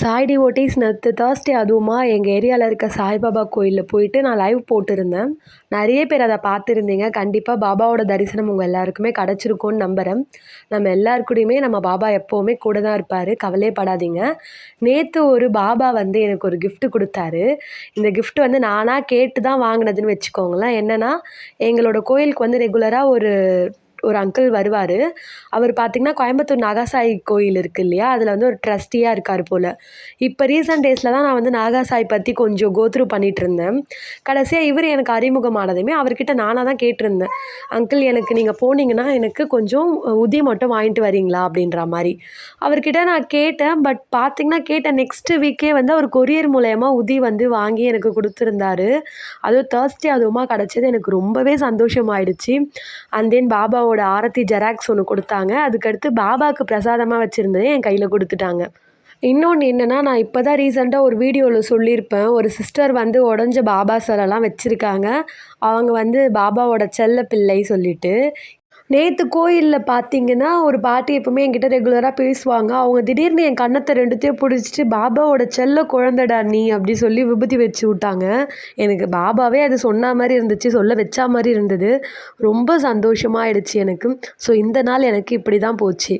Sai devotees நேற்று Thursday அதுவுமா எங்கள் ஏரியாவில் இருக்க சாய்பாபா கோயிலில் போயிட்டு நான் லைவ் போட்டிருந்தேன். நிறைய பேர் அதை பார்த்துருந்தீங்க. கண்டிப்பாக பாபாவோட தரிசனம் உங்கள் எல்லாருக்குமே கிடச்சிருக்கும்னு நம்புகிறேன் நம்ம எல்லார் கூடயுமே நம்ம பாபா எப்போவுமே கூட தான் இருப்பார். கவலையே படாதீங்க நேற்று ஒரு பாபா வந்து எனக்கு ஒரு கிஃப்ட் கொடுத்தாரு. இந்த கிஃப்ட் வந்து நானாக கேட்டு தான் வாங்கினதுன்னு வச்சுக்கோங்களேன். என்னென்னா எங்களோட கோயிலுக்கு வந்து ரெகுலராக ஒரு ஒரு அங்கிள் வருவார். அவர் பார்த்திங்கன்னா கோயம்புத்தூர் நாகாசாய் கோயில் இருக்குது இல்லையா? அதில் வந்து ஒரு ட்ரஸ்டியாக இருக்கார் போல். இப்போ ரீசெண்ட் டேஸில் தான் நான் வந்து நாகாசாய் பற்றி கொஞ்சம் கோத்ரூ பண்ணிகிட்டு இருந்தேன். கடைசியாக இவர் எனக்கு அறிமுகமானதுமே அவர்கிட்ட நானாக தான் கேட்டிருந்தேன். அங்கிள் எனக்கு நீங்கள் போனீங்கன்னா எனக்கு கொஞ்சம் உதி மட்டும் வாங்கிட்டு வரீங்களா? அப்படின்ற மாதிரி. அவர்கிட்ட நான் கேட்டேன். பட் பார்த்திங்கன்னா கேட்ட நெக்ஸ்ட்டு வீக்கே வந்து அவர் கொரியர் மூலயமா உதி வந்து வாங்கி எனக்கு கொடுத்துருந்தாரு. அதுவும் தேர்ஸ்டே அதுவுமா கிடச்சது. எனக்கு ரொம்பவே சந்தோஷமாயிடுச்சு. அண்ட் தென் பாபாவோட ஆரத்தி ஜெராக்ஸ் ஒன்று கொடுத்தாங்க. அதுக்கடுத்து பாபாவுக்கு பிரசாதமாக வச்சுருந்தது என் கையில் கொடுத்துட்டாங்க. இன்னொன்று என்னென்னா நான் இப்போ தான் ரீசெண்டாக ஒரு வீடியோவில் சொல்லியிருப்பேன். ஒரு சிஸ்டர் வந்து உடஞ்ச பாபா சிலைலாம் வச்சுருக்காங்க. அவங்க வந்து பாபாவோட செல்ல பிள்ளை சொல்லிட்டு நேற்று கோயிலில் பார்த்தீங்கன்னா ஒரு பாட்டி எப்பவுமே என்கிட்ட ரெகுலராக பேசுவாங்க. அவங்க திடீர்னு என் கன்னத்தை ரெண்டுத்தையும் பிடிச்சிட்டு பாபாவோட செல்ல குழந்தடா நீ அப்படி சொல்லி விபூதி வச்சு விட்டாங்க. எனக்கு பாபாவே அது சொன்ன மாதிரி இருந்துச்சு சொல்ல வச்சா மாதிரி இருந்தது. ரொம்ப சந்தோஷமாயிடுச்சு எனக்கு. ஸோ இந்த நாள் எனக்கு இப்படி தான் போச்சு.